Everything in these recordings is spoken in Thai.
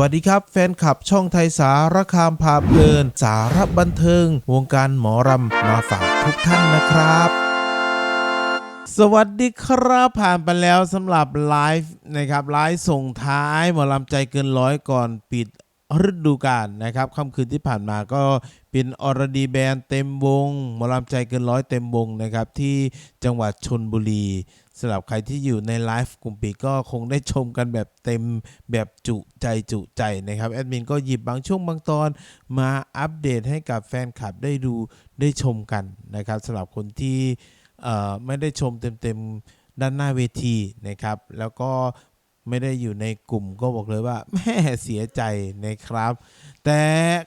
วัสดีครับ แฟนคลับช่องไทยสารคามพาเพลิน สารบันเทิง วงการหมอรำมาฝากทุกท่านนะครับสวัสดีครับผ่านไปแล้วสำหรับไลฟ์นะครับไลฟ์ส่งท้ายหมอลำใจเกินร้อยก่อนปิด ฤดูกาลนะครับค่ำคืนที่ผ่านมาก็เป็นอรดีแบนเต็มวงหมอลำใจเกินร้อยเต็มวงนะครับที่จังหวัดชนบุรีสำหรับใครที่อยู่ในไลฟ์กลุ่มปิดก็คงได้ชมกันแบบเต็มแบบจุใจจุใจนะครับแอดมินก็หยิบบางช่วงบางตอนมาอัปเดตให้กับแฟนคลับได้ดูได้ชมกันนะครับสำหรับคนที่ไม่ได้ชมเต็มๆด้านหน้าเวทีนะครับ แล้วก็ ไม่ได้อยู่ในกลุ่มก็บอกเลยว่าแม่เสียใจนะครับ แต่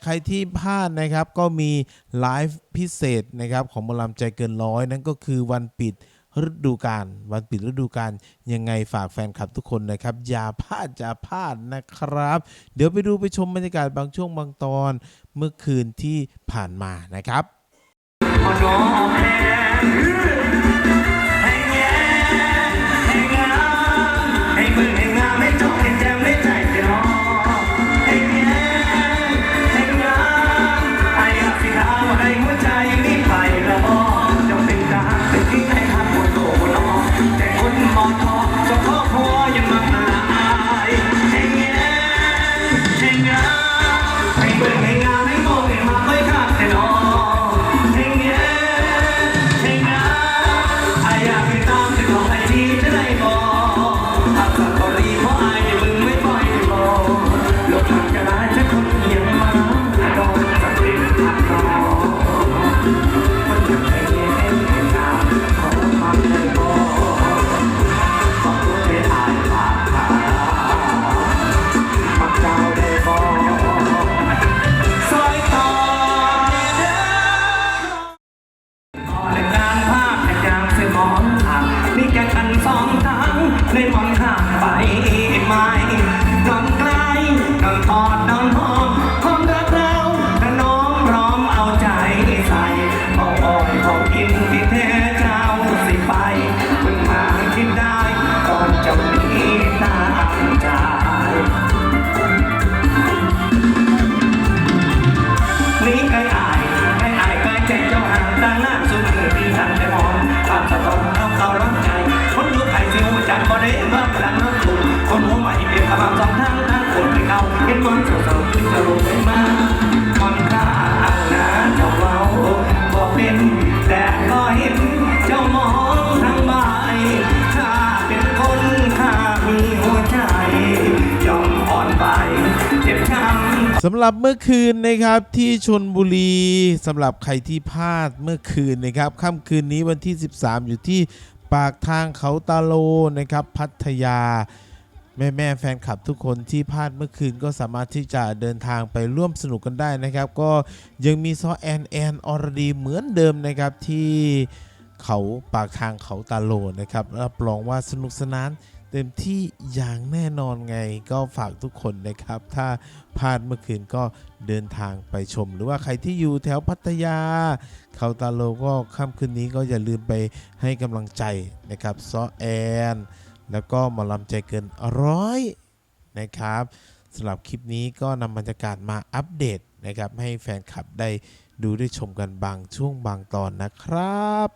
ใครที่พลาดนะครับก็มีไลฟ์พิเศษนะครับของหมอลำใจเกินร้อยนั่นก็คือวันปิดฤดูกาลวันปิดฤดูกาลยังไงฝากแฟนคลับทุกคนนะครับ อย่าพลาดอย่าพลาดนะครับ เดี๋ยวไปดูไปชมบรรยากาศบางช่วงบางตอนเมื่อคืนที่ผ่านมานะครับ แกขันสองทางเลยมองข้างไป สำหรับเมื่อคืนนะครับที่ชนบุรีสำหรับใครที่พลาดเมื่อคืนนะครับค่ำคืนนี้วันที่ 13 อยู่ที่ปากทางเขาตาโลนะครับพัทยา แม่แม่แฟนคลับทุกคนที่พลาดเมื่อคืนก็สามารถที่จะเดินทางไปร่วมสนุกกันได้นะครับ ก็ยังมีซอแอนแอนอรดีเหมือนเดิมนะครับที่เขาปากทางเขาตาโลนะครับรับรองว่าสนุกสนาน เต็มที่อย่างแน่นอนไงก็ฝากทุกคนนะครับ ถ้าพลาดเมื่อคืนก็เดินทางไปชม หรือว่าใครที่อยู่แถวพัทยาเขาตาโลก็ค่ำคืนนี้ก็อย่าลืมไปให้กำลังใจนะครับซอแอน แล้วก็หมอลำใจเกินร้อยนะครับสำหรับคลิปนี้ก็นำบรรยากาศมาอัปเดตนะครับให้แฟนคลับได้ดูได้ชมกันบางช่วงบางตอนนะครับ